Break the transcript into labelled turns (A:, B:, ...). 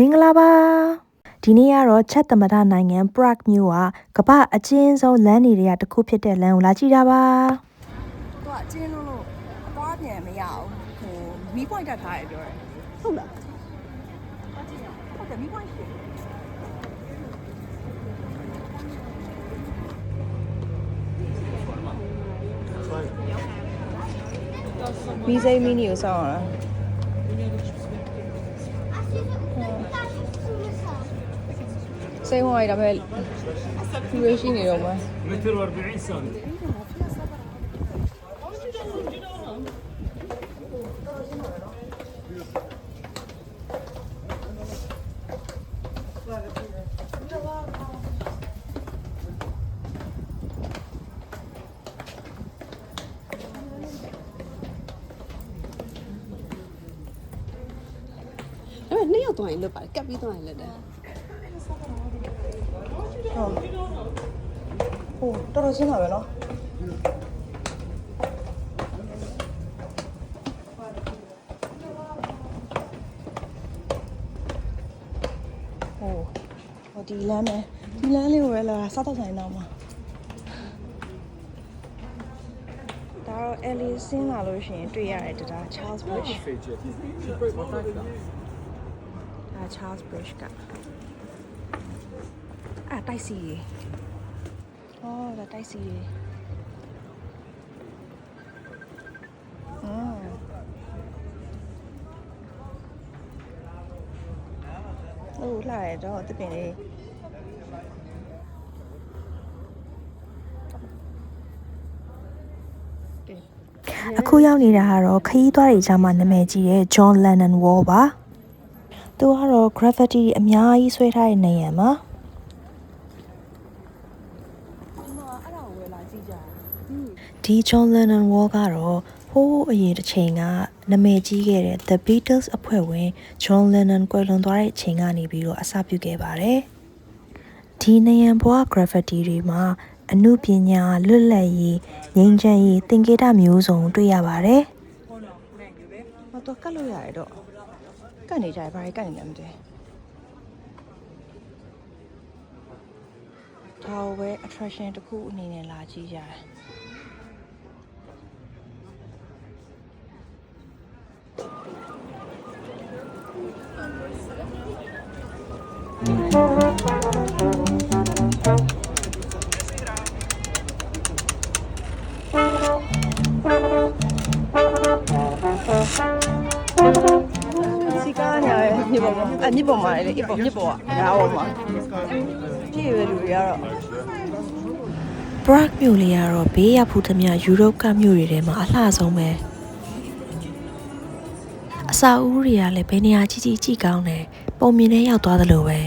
A: မင်္ဂလာပါဒီနေ့ကတော့ချက်သမထနိုင်ငံ Prague မြို့ကကမ္ဘာအကျဉ်းဆုံးလမ်းတွေတွေကတစ်ခုဖြစ်တဲ့လမ်းကိုလာကြည့်တာပါ
B: သူကအကျဉ်းလုံးလို့အသွားပြန်မရအောင်ဟိုမီးပွိုင်းတက်ထားတယ်ပြောတယ်ဟုတ်လားဟုတ်တယ်မီးပွိုင်းရှိတယ်
A: မီးစိမ်းမီးနီကိုစောင့်ရတာ زي ما هاي العمال وعشرين يوم
C: متر واربعين سنة
D: Ne yaptın öyle bari? Kapıyı da öyle de. င်လွတ်ပါတယ်ကပ်ပြီးသွားရင်လွတ်တယ်
A: ဟိုတော်တော်ရှင်းပါပဲနော်ဟိုဟိုဒီလမ်းမယ်ဒီလမ်းလေးကိုပဲလာစားတော့ဆိုင်တော့မှာဒါတော့ Ellie ဆင်းလာလို့ရှိရင်တွေ့ရတယ်ဒါ Charles Bridge ဒါ Charles Bridge က အဲ့တိုက်စီရေဩဒါတိုက်စီရေอืมဟုတ်လှရတော့တပင်လေးအခုရောက်နေတာကတော့ခရီးသွားတွေကြားမှာနာမည်ကြီးတဲ့ John Lennon Wall ပါ။သူကတော့ graffiti အများကြီးဆွဲထားတဲ့နေရာမှာ ဒီ John Lennon Wall ကတော့ဟိုးအရင်တစ်ချိန်ကနာမည်ကြီးခဲ့တဲ့ The Beatles အဖွဲ့ဝင် John Lennon ကွယ်လွန်သွားတဲ့အချိန်ကနေပြီးတော့အစပြုခဲ့ပါတယ်။ဒီနေရန်ဘွား graffiti တွေမှာအမှုပညာလွတ်လပ်ရေးငြိမ်းချမ်းရေးသင်္ကေတမျိုးစုံတွေ့ရပါတယ်။ဟောတော့ကတ်လို့ရတယ်တော့ကတ်နေကြရဘာတွေကတ်နေလဲမသိ ဒါကိုပဲ attraction တစ်ခုအနေနဲ့လာကြည့်ကြတယ်စီကားနေရတယ်ညပေါ်မှာအညပေါ်မှာလေအပေါ်ညပေါ်ကရာပေါ်မှာ ကြည့်ရလူတွေကတော့ Prague မြို့လေးကတော့ဘေးရဖူးသမျှယူရိုပကမြို့တွေထဲမှာအလှဆုံးပဲအစာအုပ်တွေကလည်းဘယ်နေရာကြီးကြီးကြည့်ကောင်းတယ်ပုံမြင်နဲ့ရောက်သွားသလိုပဲ